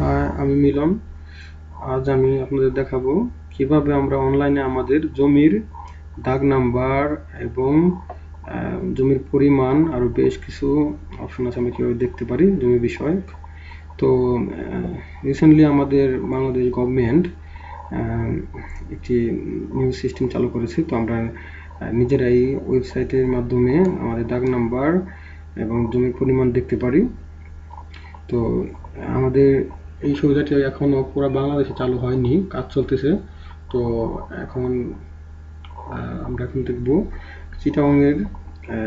হ্যাঁ আমি মিলন। আজ আমি আপনাদের দেখাবো কীভাবে আমরা অনলাইনে আমাদের জমির দাগ নাম্বার এবং জমির পরিমাণ আরও বেশ কিছু অপশন আছে আমরা কীভাবে দেখতে পারি জমি বিষয় তো রিসেন্টলি আমাদের বাংলাদেশ গভর্নমেন্ট একটি নিউজ সিস্টেম চালু করেছে। তো আমরা নিজেরাই ওয়েবসাইটের মাধ্যমে আমাদের দাগ নাম্বার এবং জমির পরিমাণ দেখতে পারি। তো, আমাদের এই সুবিধাটি এখনও পুরো বাংলাদেশে চালু হয়নি, কাজ চলতেছে। তো এখন আমরা এখন দেখব চিটাগংয়ের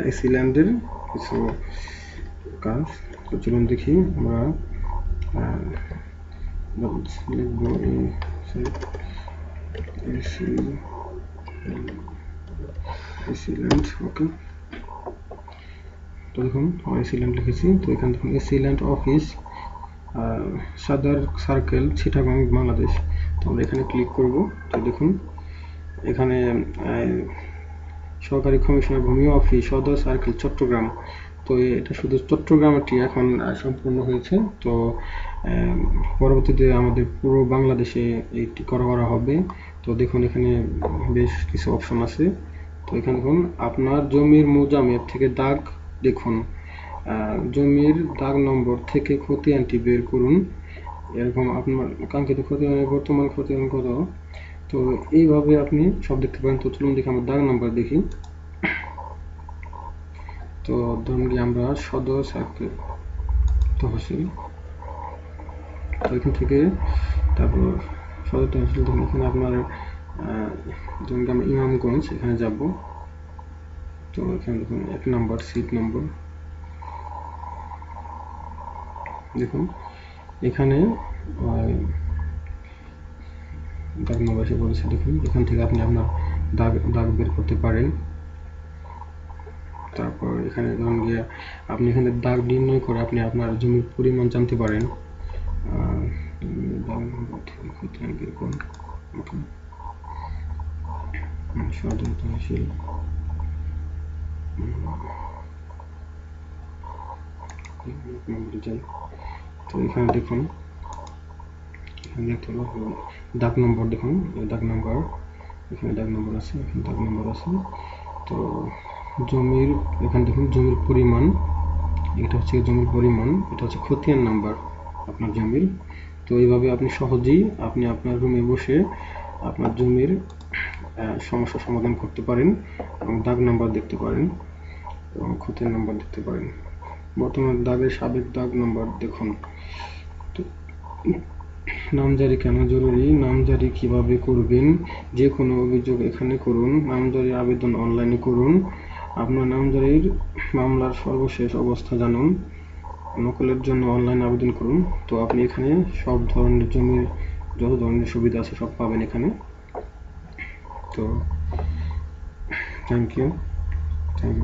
এসি ল্যান্ডের কিছু কাজ। তো চলুন দেখি আমরা লিখব এসি এসি ল্যান্ড, ওকে। তো দেখুন এসি ল্যান্ড লিখেছি। তো এখানে দেখুন, AC land office. Sadar circle Chittagong Bangladesh তো আমরা এখানে ক্লিক করব। তো দেখুন এখানে আহ, সহকারী কমিশনার ভূমি অফিস সদর সার্কেল চট্টগ্রাম। তো এটা শুধু চট্টগ্রামটি এখন সম্পূর্ণ হয়েছে। তো পরবর্তীতে আমাদের পুরো বাংলাদেশে এইটি করা করা হবে। তো দেখুন এখানে বেশ কিছু অপশন আছে। তো এখানে দেখুন আপনার জমির মৌজামের থেকে দাগ দেখুন। জমির দাগ নম্বর থেকে খতিয়ানটি বের করুন। এরকম আপনার কাঙ্ক্ষিত খতিয়ানের বর্তমান খতিয়ান কত? তো এইভাবে আপনি সব দেখতে পারেন। তো চলুন দেখি আমরা দাগ নাম্বার দেখি। তো ধরুন কি আমরা সদর সার্কেল তহসিল। তো এখান থেকে তারপর সদর তহসিল, ধরুন এখানে আপনার ধরুন আমরা ইমামগঞ্জ, এখানে যাব। তো এখানে দেখুন এক নম্বর, সিট নম্বর। দেখুন এখানে দাগ নম্বর বলেছে দেখুন এখান থেকে আপনি আপনার দাগ দাগ বের করতে পারেন। তারপর এখানে ধরুন গিয়ে আপনি এখানে দাগ নির্ণয় করে আপনি আপনার জমির পরিমাণ জানতে পারেন। আহ, দাগ নম্বর থেকে খতিয়ান বের করুন ওকে সদর তহসিল নম্বরে যাই তো নম্বর দেখুন দাগ নম্বর, এখানে দাগ নম্বর আছে, এখানে নম্বর আছে। তো জমির, এখানে দেখুন জমির পরিমাণ, এটা হচ্ছে জমির পরিমাণ, এটা হচ্ছে খতিয়ান নাম্বার আপনার জমির। তো এইভাবে আপনি সহজেই আপনি আপনার রুমে বসে আপনার জমির সমস্যা সমাধান করতে পারেন এবং দাগ নাম্বার দেখতে পারেন এবং খতিয়ান নাম্বার দেখতে পারেন। বর্তমান দাগের সাবেক দাগ নাম্বার দেখুন। নামজারি কেন জরুরি? নামজারি কীভাবে করবেন? যে কোনো অভিযোগ এখানে করুন। নামজারি আবেদন অনলাইনে করুন। আপনার নামজারির মামলার সর্বশেষ অবস্থা জানুন। নকলের জন্য অনলাইন আবেদন করুন। তো, আপনি এখানে সব ধরনের জমির যত ধরনের সুবিধা আছে সব পাবেন এখানে। তো থ্যাংক ইউ থ্যাংক ইউ